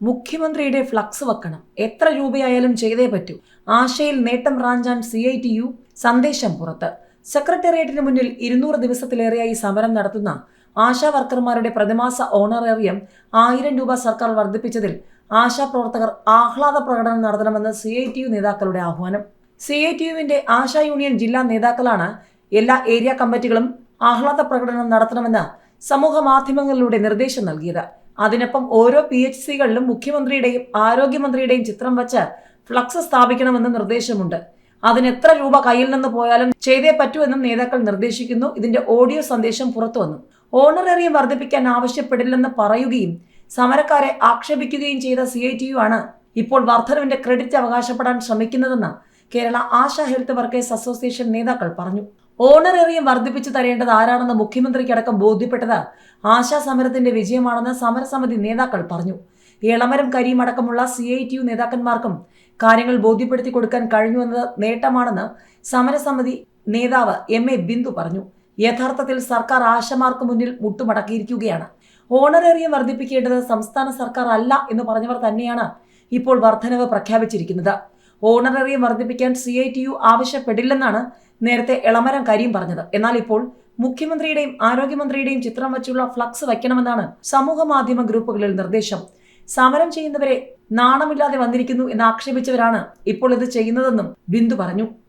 മുഖ്യമന്ത്രിയുടെ ഫ്ലക്സ് വെക്കണം. എത്ര രൂപയായാലും ചെയ്തേ പറ്റൂ. ആശയിൽ നേട്ടം റാഞ്ചാൻ സി ഐ ടി യു സന്ദേശം പുറത്ത്. സെക്രട്ടേറിയറ്റിന് മുന്നിൽ ഇരുന്നൂറ് ദിവസത്തിലേറെയായി സമരം നടത്തുന്ന ആശാ വർക്കർമാരുടെ പ്രതിമാസ ഓണറേറിയം ആയിരം രൂപ സർക്കാർ വർദ്ധിപ്പിച്ചതിൽ ആശാ പ്രവർത്തകർ ആഹ്ലാദ പ്രകടനം നടത്തണമെന്ന് സി ഐ ടി യു നേതാക്കളുടെ ആഹ്വാനം. സി ഐ ടി യുവിന്റെ ആശാ യൂണിയൻ ജില്ലാ നേതാക്കളാണ് എല്ലാ ഏരിയ കമ്മിറ്റികളും ആഹ്ലാദ പ്രകടനം നടത്തണമെന്ന് സമൂഹ മാധ്യമങ്ങളിലൂടെ നിർദ്ദേശം നൽകിയത്. അതിനൊപ്പം ഓരോ പി എച്ച് സികളിലും മുഖ്യമന്ത്രിയുടെയും ആരോഗ്യമന്ത്രിയുടെയും ചിത്രം വച്ച് ഫ്ലക്സ് സ്ഥാപിക്കണമെന്ന് നിർദ്ദേശമുണ്ട്. അതിന് എത്ര രൂപ കയ്യിൽ നിന്ന് പോയാലും ചെയ്തേ പറ്റൂ എന്നും നേതാക്കൾ നിർദ്ദേശിക്കുന്നു. ഇതിന്റെ ഓഡിയോ സന്ദേശം പുറത്തു വന്നു. ഓണറേറിയം വർദ്ധിപ്പിക്കാൻ ആവശ്യപ്പെടില്ലെന്ന് പറയുകയും സമരക്കാരെ ആക്ഷേപിക്കുകയും ചെയ്ത സി ഐ ടി യു ആണ് ഇപ്പോൾ വർധനവിന്റെ ക്രെഡിറ്റ് അവകാശപ്പെടാൻ ശ്രമിക്കുന്നതെന്ന് Kerala Asha health workers association നേതാക്കൾ പറഞ്ഞു. ഓണറേറിയം വർദ്ധിപ്പിച്ചു തരേണ്ടത് ആരാണെന്ന് മുഖ്യമന്ത്രിക്കടക്കം ബോധ്യപ്പെട്ടത് ആശാ സമരത്തിന്റെ വിജയമാണെന്ന് സമരസമിതി നേതാക്കൾ പറഞ്ഞു. ഇളമരം കരീം അടക്കമുള്ള സി ഐ ടി യു നേതാക്കന്മാർക്കും കാര്യങ്ങൾ ബോധ്യപ്പെടുത്തി കൊടുക്കാൻ കഴിഞ്ഞുവെന്നത് നേട്ടമാണെന്ന് സമരസമിതി നേതാവ് എം എ ബിന്ദു പറഞ്ഞു. യഥാർത്ഥത്തിൽ സർക്കാർ ആശമാർക്ക് മുന്നിൽ മുട്ടുമടക്കിയിരിക്കുകയാണ്. ഓണറേറിയം വർദ്ധിപ്പിക്കേണ്ടത് സംസ്ഥാന സർക്കാർ അല്ല എന്ന് പറഞ്ഞവർ തന്നെയാണ് ഇപ്പോൾ വർധനവ് പ്രഖ്യാപിച്ചിരിക്കുന്നത്. ഓണറേറിയം വർദ്ധിപ്പിക്കാൻ സി ഐ ടി യു ആവശ്യപ്പെടില്ലെന്നാണ് നേരത്തെ എളമരം കാര്യം പറഞ്ഞത്. എന്നാൽ ഇപ്പോൾ മുഖ്യമന്ത്രിയുടെയും ആരോഗ്യമന്ത്രിയുടെയും ചിത്രം വച്ചുള്ള ഫ്ലക്സ് വയ്ക്കണമെന്നാണ് സമൂഹ മാധ്യമ ഗ്രൂപ്പുകളിൽ നിർദ്ദേശം. സമരം ചെയ്യുന്നവരെ നാണമില്ലാതെ വന്നിരിക്കുന്നു എന്ന് ആക്ഷേപിച്ചവരാണ് ഇപ്പോൾ ഇത് ചെയ്യുന്നതെന്നും ബിന്ദു പറഞ്ഞു.